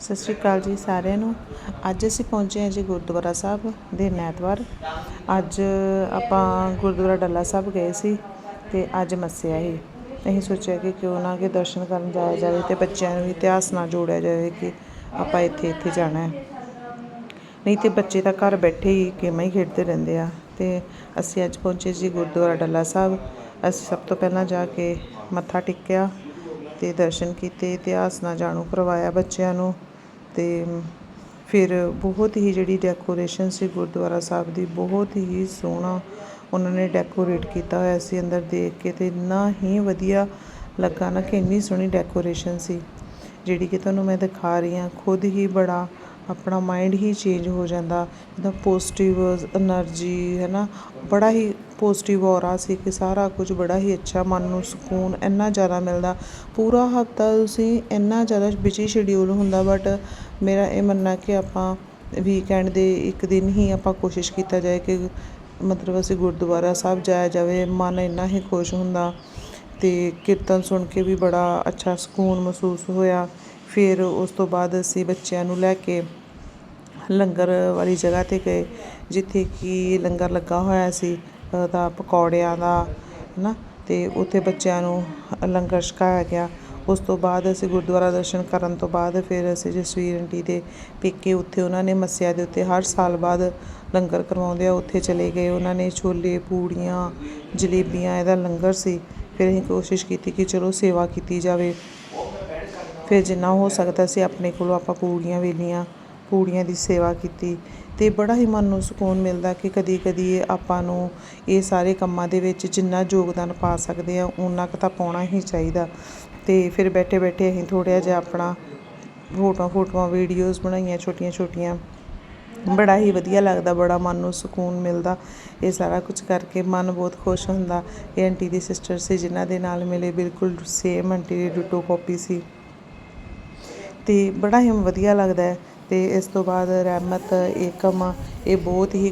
ਸਤਿ ਸ਼੍ਰੀ ਅਕਾਲ ਜੀ ਸਾਰਿਆਂ ਨੂੰ। ਅੱਜ ਅਸੀਂ ਪਹੁੰਚੇ ਹਾਂ ਜੀ ਗੁਰਦੁਆਰਾ ਸਾਹਿਬ ਦੇ ਐਤਵਾਰ ਅੱਜ ਆਪਾਂ ਗੁਰਦੁਆਰਾ ਡੱਲਾ ਸਾਹਿਬ ਗਏ ਸੀ ਤੇ ਅੱਜ ਮੱਸਿਆ ਸੀ। ਅਸੀਂ ਸੋਚਿਆ ਕਿ ਕਿਉਂ ਨਾ ਕਿ ਦਰਸ਼ਨ ਕਰਨ ਜਾਇਆ ਜਾਵੇ ਤੇ ਬੱਚਿਆਂ ਨੂੰ ਵੀ ਇਤਿਹਾਸ ਨਾਲ ਜੋੜਿਆ ਜਾਵੇ ਕਿ ਆਪਾਂ ਇੱਥੇ ਇੱਥੇ ਜਾਣਾ ਹੈ। ਨਹੀਂ ਤੇ ਬੱਚੇ ਤਾਂ ਘਰ ਬੈਠੇ ਹੀ ਗੇਮਾਂ ਹੀ ਖੇਡਦੇ ਰਹਿੰਦੇ ਆ ਤੇ ਅਸੀਂ ਅੱਜ ਪਹੁੰਚੇ ਜੀ ਗੁਰਦੁਆਰਾ ਡੱਲਾ ਸਾਹਿਬ। ਅਸੀਂ ਸਭ ਤੋਂ ਪਹਿਲਾਂ ਜਾ ਕੇ ਮੱਥਾ ਟੇਕਿਆ ਤੇ ਦਰਸ਼ਨ ਕੀਤੇ, ਇਤਿਹਾਸ ਨਾਲ ਜਾਣੂ ਕਰਵਾਇਆ ਬੱਚਿਆਂ ਨੂੰ। ਤੇ ਫਿਰ ਬਹੁਤ ਹੀ ਜਿਹੜੀ ਡੈਕੋਰੇਸ਼ਨ ਸੀ ਗੁਰਦੁਆਰਾ ਸਾਹਿਬ ਦੀ, ਬਹੁਤ ਹੀ ਸੋਹਣਾ ਉਹਨਾਂ ਨੇ ਡੈਕੋਰੇਟ ਕੀਤਾ ਹੋਇਆ ਸੀ ਅੰਦਰ ਦੇਖ ਕੇ ਅਤੇ ਇੰਨਾ ਹੀ ਵਧੀਆ ਲੱਗਾ ਨਾ ਕਿ ਇੰਨੀ ਸੋਹਣੀ ਡੈਕੋਰੇਸ਼ਨ ਸੀ। ਜਿਹੜੀ ਕਿ ਤੁਹਾਨੂੰ ਮੈਂ ਦਿਖਾ ਰਹੀ ਹਾਂ, ਖੁਦ ਹੀ ਬੜਾ ਆਪਣਾ ਮਾਇੰਡ ਹੀ ਚੇਂਜ ਹੋ ਜਾਂਦਾ। ਜਿੱਦਾਂ ਪੋਜ਼ੀਟਿਵ ਐਨਰਜੀ ਹੈ ਨਾ ਬੜਾ ਹੀ ਪੋਜ਼ੀਟਿਵ ਔਰਾ ਸੀ ਕਿ ਸਾਰਾ ਕੁਝ ਬੜਾ ਹੀ ਅੱਛਾ, ਮਨ ਨੂੰ ਸਕੂਨ ਇੰਨਾ ਜ਼ਿਆਦਾ ਮਿਲਦਾ। ਪੂਰਾ ਹਫਤਾ ਤੁਸੀਂ ਇੰਨਾ ਜ਼ਿਆਦਾ ਬਿਜ਼ੀ ਸ਼ਡਿਊਲ ਹੁੰਦਾ ਬਟ ਮੇਰਾ ਇਹ ਮੰਨਣਾ ਕਿ ਆਪਾਂ ਵੀਕਐਂਡ ਦੇ ਇੱਕ ਦਿਨ ਹੀ ਆਪਾਂ ਕੋਸ਼ਿਸ਼ ਕੀਤਾ ਜਾਏ ਕਿ ਮਤਲਬ ਅਸੀਂ ਗੁਰਦੁਆਰਾ ਸਾਹਿਬ ਜਾਇਆ ਜਾਵੇ, ਮਨ ਇੰਨਾ ਹੀ ਖੁਸ਼ ਹੁੰਦਾ ਅਤੇ ਕੀਰਤਨ ਸੁਣ ਕੇ ਵੀ ਬੜਾ ਅੱਛਾ ਸਕੂਨ ਮਹਿਸੂਸ ਹੋਇਆ। ਫਿਰ ਉਸ ਤੋਂ ਬਾਅਦ ਅਸੀਂ ਬੱਚਿਆਂ ਨੂੰ ਲੈ ਕੇ ਲੰਗਰ ਵਾਲੀ ਜਗ੍ਹਾ 'ਤੇ ਗਏ, ਜਿੱਥੇ ਕਿ ਲੰਗਰ ਲੱਗਾ ਹੋਇਆ ਸੀ ਉਹਦਾ ਪਕੌੜਿਆਂ ਦਾ ਹੈ ਨਾ ਅਤੇ ਉੱਥੇ ਬੱਚਿਆਂ ਨੂੰ ਲੰਗਰ ਛਕਾਇਆ ਗਿਆ। ਉਸ ਤੋਂ ਬਾਅਦ ਅਸੀਂ ਗੁਰਦੁਆਰਾ ਦਰਸ਼ਨ ਕਰਨ ਤੋਂ ਬਾਅਦ ਫਿਰ ਅਸੀਂ ਜਸਵੀਰ ਆਂਟੀ ਦੇ ਪੇਕੇ ਉੱਥੇ ਉਹਨਾਂ ਨੇ ਮੱਸਿਆ ਦੇ ਉੱਤੇ ਹਰ ਸਾਲ ਬਾਅਦ ਲੰਗਰ ਕਰਵਾਉਂਦੇ ਆ। ਉੱਥੇ ਚਲੇ ਗਏ, ਉਹਨਾਂ ਨੇ ਛੋਲੇ, ਪੂੜੀਆਂ, ਜਲੇਬੀਆਂ, ਇਹਦਾ ਲੰਗਰ ਸੀ। ਫਿਰ ਅਸੀਂ ਕੋਸ਼ਿਸ਼ ਕੀਤੀ ਕਿ ਚਲੋ ਸੇਵਾ ਕੀਤੀ ਜਾਵੇ। ਫਿਰ ਜਿੰਨਾ ਹੋ ਸਕਦਾ ਸੀ ਆਪਣੇ ਕੋਲੋਂ ਆਪਾਂ ਪੂੜੀਆਂ ਵੇਲੀਆਂ ਪੂੜੀਆਂ ਦੀ ਸੇਵਾ ਕੀਤੀ। ਅਤੇ ਬੜਾ ਹੀ ਮਨ ਨੂੰ ਸਕੂਨ ਮਿਲਦਾ ਕਿ ਕਦੀ ਕਦੀ ਆਪਾਂ ਨੂੰ ਇਹ ਸਾਰੇ ਕੰਮਾਂ ਦੇ ਵਿੱਚ ਜਿੰਨਾ ਯੋਗਦਾਨ ਪਾ ਸਕਦੇ ਆ ਉਨਾ ਕੁ ਤਾਂ ਪਾਉਣਾ ਹੀ ਚਾਹੀਦਾ। ਅਤੇ ਫਿਰ ਬੈਠੇ ਬੈਠੇ ਅਸੀਂ ਥੋੜ੍ਹਾ ਜਿਹਾ ਆਪਣਾ ਫੋਟੋਆਂ ਫੋਟੋਆਂ, ਵੀਡੀਓਜ਼ ਬਣਾਈਆਂ ਛੋਟੀਆਂ ਛੋਟੀਆਂ ਬੜਾ ਹੀ ਵਧੀਆ ਲੱਗਦਾ, ਬੜਾ ਮਨ ਨੂੰ ਸਕੂਨ ਮਿਲਦਾ। ਇਹ ਸਾਰਾ ਕੁਝ ਕਰਕੇ ਮਨ ਬਹੁਤ ਖੁਸ਼ ਹੁੰਦਾ। ਇਹ ਆਂਟੀ ਦੀ ਸਿਸਟਰ ਸੀ, ਜਿਨ੍ਹਾਂ ਦੇ ਨਾਲ ਮਿਲੇ ਬਿਲਕੁਲ ਸੇਮ ਆਂਟੀ ਦੀ ਡਿਟੋ ਕਾਪੀ ਸੀ। ਅਤੇ ਬੜਾ ਹੀ ਵਧੀਆ ਲੱਗਦਾ ਅਤੇ ਇਸ ਤੋਂ ਬਾਅਦ ਰਹਿਮਤ ਏਕਮ ਇਹ ਬਹੁਤ ਹੀ